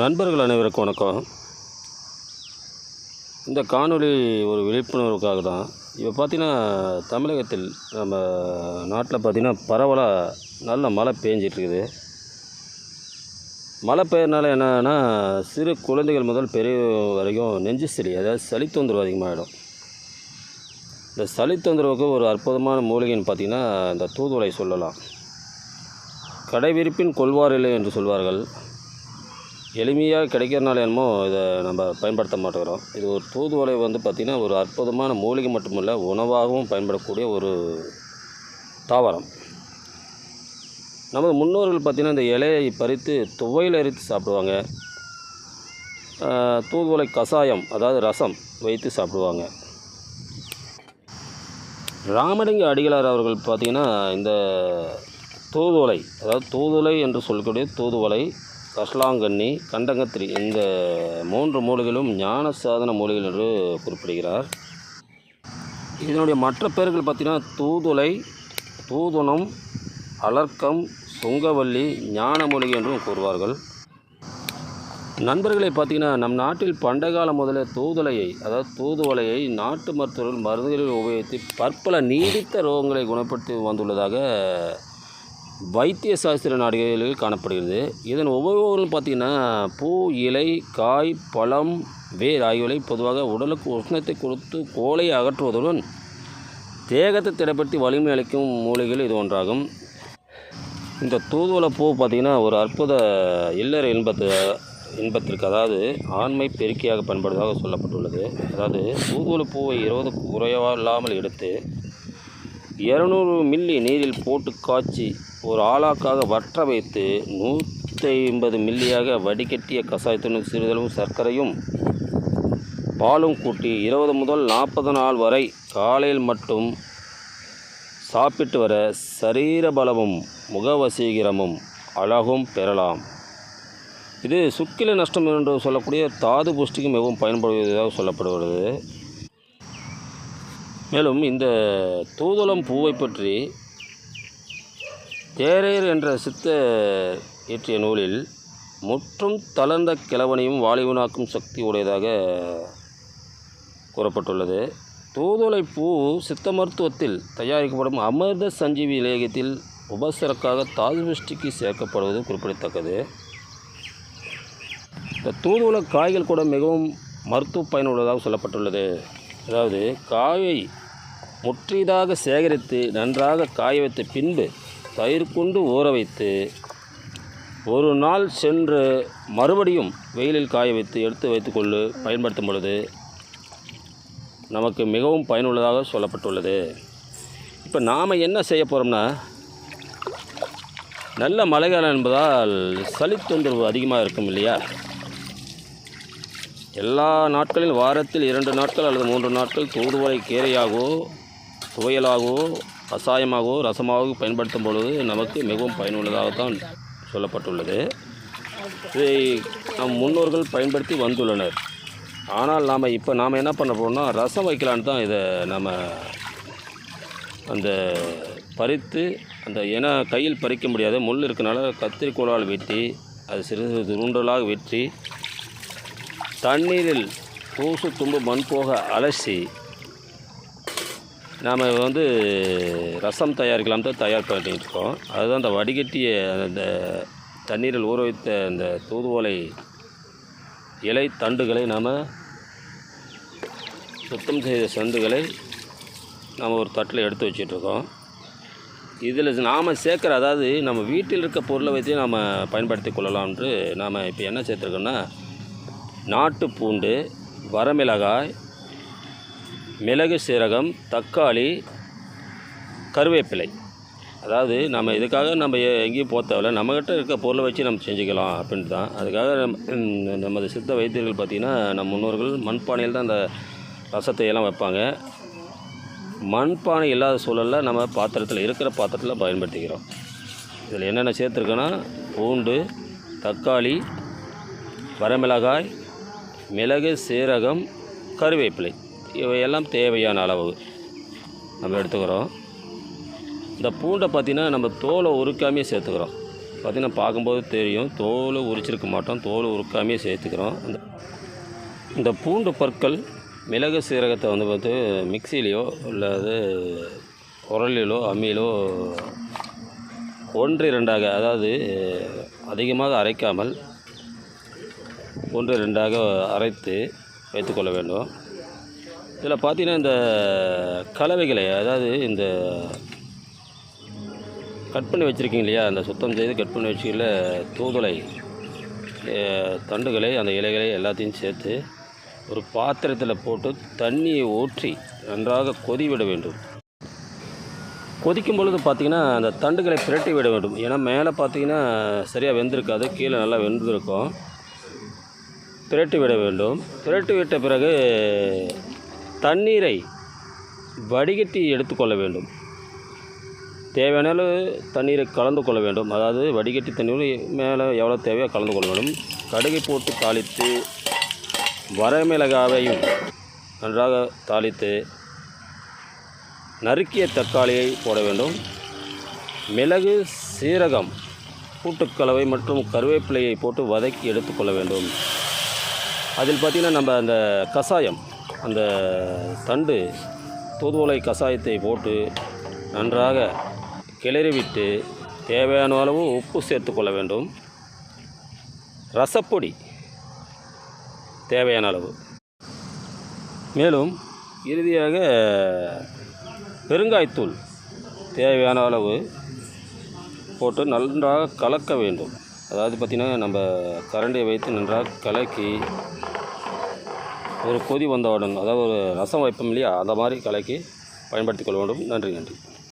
நண்பர்கள் அனைவருக்கும் வணக்கம். இந்த காணொளி ஒரு விழிப்புணர்வுக்காக தான். இப்போ பார்த்தீங்கன்னா தமிழகத்தில் நம்ம நாட்டில் பார்த்திங்கன்னா பரவலாக நல்ல மழை பேஞ்சிட்ருக்குது. மழை பெய்யறனால என்னன்னா சிறு குழந்தைகள் முதல் பெரிய வரைக்கும் நெஞ்சு சளி அதாவது சளி தொந்தரவு அதிகமாகிடும் இந்த சளி தொந்தரவுக்கு ஒரு அற்புதமான மூலிகைன்னு பார்த்திங்கன்னா இந்த தூதுவளை சொல்லலாம். கடைவிரிப்பின் கொள்வாரில்லை என்று சொல்வார்கள். எளிமையாக கிடைக்கிறனால என்னமோ இதை நம்ம பயன்படுத்த மாட்டேங்கிறோம். இது ஒரு தூதுவளை வந்து பார்த்திங்கன்னா ஒரு அற்புதமான மூலிகை மட்டுமில்லை உணவாகவும் பயன்படக்கூடிய ஒரு தாவரம். நமது முன்னோர்கள் பார்த்திங்கன்னா இந்த இலையை பறித்து துவையில் அரித்து சாப்பிடுவாங்க. தூதுவலை தூதுவளை கஷாயம் அதாவது ரசம் வைத்து சாப்பிடுவாங்க. ராமலிங்க அடிகளார் அவர்கள் பார்த்திங்கன்னா இந்த தூதுவளை அதாவது தூதுவளை என்று சொல்லக்கூடிய தூதுவளை கஷ்லாங்கண்ணி கண்டங்கத்திரி இந்த மூன்று மூலிகளும் ஞான சாதன மூலிகள் என்று குறிப்பிடுகிறார். இதனுடைய மற்ற பெயர்கள் பார்த்திங்கன்னா தூதுளை தூதுணம் அலர்க்கம் சுங்கவல்லி ஞான மூலிகை என்றும் கூறுவார்கள். நண்பர்களை பார்த்தீங்கன்னா நம் நாட்டில் பண்டைய காலம் முதலே தூதுலையை அதாவது தூதுவளையை நாட்டு மருத்துவர்கள் மருந்துகளில் உபயோகித்து பற்பல நீடித்த ரோகங்களை குணப்படுத்தி வந்துள்ளதாக வைத்திய சாஸ்திர நாடுகளில் காணப்படுகிறது. இதன் உபயோகங்கள் பார்த்திங்கன்னா பூ இலை காய் பழம் வேர் ஆகியவை பொதுவாக உடலுக்கு உஷ்ணத்தை கொடுத்து கோலை அகற்றுவதுடன் தேகத்தை திடப்படுத்தி வலிமை அளிக்கும் மூலிகைகள் இது ஒன்றாகும். இந்த தூதுவளை பூ பார்த்திங்கன்னா ஒரு அற்புத இல்லற இன்பத்து இன்பத்திற்கு அதாவது ஆண்மை பெருக்கியாக பயன்படுவதாக சொல்லப்பட்டுள்ளது. அதாவது தூதுவளை பூவை இருபது இல்லாமல் எடுத்து இரநூறு மில்லி நீரில் போட்டு காய்ச்சி ஒரு ஆளாக்காக வற்ற வைத்து நூற்றி ஐம்பது மில்லியாக வடிகட்டிய கஷாயத்துடன் சிறிதளவும் சர்க்கரையும் பாலும் கூட்டி இருபது முதல் நாற்பது நாள் வரை காலையில் மட்டும் சாப்பிட்டு வர சரீர பலமும் முகவசீகரமும் அழகும் பெறலாம். இது சுக்கில நஷ்டம் என்று சொல்லக்கூடிய தாது புஷ்டிக்கு மிகவும் பயன்படுவதாக சொல்லப்படுகிறது. மேலும் இந்த தூதுளம் பூவை பற்றி தேரேர் என்ற சித்த இயற்றிய நூலில் முற்றும் தளர்ந்த கிழவனையும் வாலிபனாக்கும் சக்தி உடையதாக கூறப்பட்டுள்ளது. தூதுளை பூ சித்த மருத்துவத்தில் தயாரிக்கப்படும் அமிர்த சஞ்சீவி லேகத்தில் உபசரக்காக தாதுபிஷ்டிக்கு சேர்க்கப்படுவது குறிப்பிடத்தக்கது. இந்த தூதுளை காய்கள் கூட மிகவும் மருத்துவ பயனுள்ளதாக சொல்லப்பட்டுள்ளது. அதாவது காயை முற்றியதாக சேகரித்து நன்றாக காய வைத்த பின்பு தயிர் கொண்டு ஊற வைத்து ஒரு நாள் சென்று மறுபடியும் வெயிலில் காய வைத்து எடுத்து வைத்துக்கொண்டு பயன்படுத்தும் பொழுது நமக்கு மிகவும் பயனுள்ளதாக சொல்லப்பட்டுள்ளது. இப்போ நாம் என்ன செய்ய போகிறோம்னா நல்ல மழைக்காலம் என்பதால் சளி தொந்தரவு அதிகமாக இருக்கும் இல்லையா? எல்லா நாட்களிலும் வாரத்தில் இரண்டு நாட்கள் அல்லது மூன்று நாட்கள் தூதுவளை கீரையாகவோ துவையலாகவோ கஷாயமாகவோ ரசமாகவோ பயன்படுத்தும் பொழுது நமக்கு மிகவும் பயனுள்ளதாகத்தான் சொல்லப்பட்டுள்ளது. இதை நம் முன்னோர்கள் பயன்படுத்தி வந்துள்ளனர். ஆனால் நாம் இப்போ நாம் என்ன பண்ண போகிறோம்னா ரசம் வைக்கலான்னு தான் இதை நம்ம அந்த பறித்து அந்த ஏன்னா கையில் பறிக்க முடியாது முள் இருக்கனால கத்திரிக்கோளால் வெட்டி அது சிறு சிறு துருண்டலாக வெட்டி தண்ணீரில் தூசு தும்பு மண் போக அலசி நாம் வந்து ரசம் தயாரிக்கலாம் தான் தயார் பண்ணிட்டு இருக்கோம். அதுதான் அந்த வடிகட்டிய அந்த தண்ணீரில் ஊற வைத்த அந்த தூதுவளை இலை தண்டுகளை நாம் சுத்தம் செய்த சந்துகளை நாம் ஒரு தட்டில் எடுத்து வச்சிட்ருக்கோம் இதில் நாம் சேர்க்குற அதாவது நம்ம வீட்டில் இருக்க பொருளை வச்சு நாம் பயன்படுத்தி கொள்ளலாம் என்று நாம் இப்போ என்ன சேர்த்துருக்கோன்னா நாட்டு பூண்டு வரமிளகாய் மிளகு சீரகம் தக்காளி கருவேப்பிலை. அதாவது நம்ம இதுக்காக நம்ம எங்கேயும் போக தேவையில்ல. நம்மக்கிட்ட இருக்க பொருளை வச்சு நம்ம செஞ்சுக்கலாம் அப்படின்ட்டு தான். அதுக்காக நம்ம நமது சித்த வைத்தியர்கள் பார்த்திங்கன்னா நம் முன்னோர்கள் மண்பானையில் தான் அந்த ரசத்தை எல்லாம் வைப்பாங்க. மண்பானை இல்லாத சூழலில் நம்ம பாத்திரத்தில் இருக்கிற பாத்திரத்தில் பயன்படுத்திக்கிறோம். இதில் என்னென்ன சேர்த்துருக்கோன்னா பூண்டு தக்காளி வரமிளகாய் மிளகு சீரகம் கருவேப்பிலை. இவையெல்லாம் தேவையான அளவு. நம்ம எடுத்துக்கிறோம். இந்த பூண்டை பார்த்திங்கன்னா நம்ம தோலை உருக்காமையே சேர்த்துக்கிறோம். பார்த்திங்கன்னா பார்க்கும்போது தெரியும். தோலை உரிச்சிருக்க மாட்டோம். தோலை உருக்காமையே சேர்த்துக்கிறோம். இந்த இந்த பூண்டு பற்கள் மிளகு சீரகத்தை வந்து பார்த்து மிக்சிலேயோ அல்லது உரலிலோ அம்மியிலோ ஒன்று இரண்டாக அதாவது அதிகமாக அரைக்காமல் ஒன்று ரெண்டாக அரைத்து வைத்துக்கொள்ள வேண்டும். இதில் பார்த்தீங்கன்னா இந்த கலவைகளை அதாவது இந்த கட் பண்ணி வச்சுருக்கீங்க இல்லையா? அந்த சுத்தம் செய்து கட் பண்ணி வச்சுக்கல தூதுளை தண்டுகளை அந்த இலைகளை எல்லாத்தையும் சேர்த்து ஒரு பாத்திரத்தில் போட்டு தண்ணியை ஊற்றி நன்றாக கொதிவிட வேண்டும். கொதிக்கும் பொழுது பார்த்திங்கன்னா அந்த தண்டுகளை பிரட்டி விட வேண்டும். ஏன்னா மேலே பார்த்தீங்கன்னா சரியாக வெந்திருக்காது கீழே நல்லா வெந்திருக்கும். பிரட்டி விட வேண்டும். பிரட்டி விட்ட பிறகு தண்ணீரை வடிகட்டி எடுத்துக்கொள்ள வேண்டும். தேவையான அளவு தண்ணீரை கலந்து கொள்ள வேண்டும். அதாவது வடிகட்டி தண்ணீர் மேலே எவ்வளோ தேவையோ கலந்து கொள்ள வேண்டும். கடுகை போட்டு தாளித்து வரமிளகாவையும் நன்றாக தாளித்து நறுக்கிய தக்காளியை போட வேண்டும். மிளகு சீரகம் கூட்டுக்கலவை மற்றும் கருவேப்பிலையை போட்டு வதக்கி எடுத்துக்கொள்ள வேண்டும். அதில் பார்த்திங்கன்னா நம்ம அந்த கஷாயம் அந்த தண்டு தூதுவளை கஷாயத்தை போட்டு நன்றாக கிளறிவிட்டு தேவையான அளவு உப்பு சேர்த்துக்கொள்ள வேண்டும். ரசப்பொடி தேவையான அளவு. மேலும் இறுதியாக பெருங்காய்த்தூள் தேவையான அளவு போட்டு நன்றாக கலக்க வேண்டும். அதாவது பார்த்திங்கன்னா நம்ம கரண்டியை வைத்து நன்றாக கலக்கி ஒரு கொதி வந்தவுடன் அதாவது ஒரு ரசம் வைப்போம் இல்லையா அந்த மாதிரி கலக்கி பயன்படுத்திக் கொள்ள வேண்டும். நன்றி நன்றி.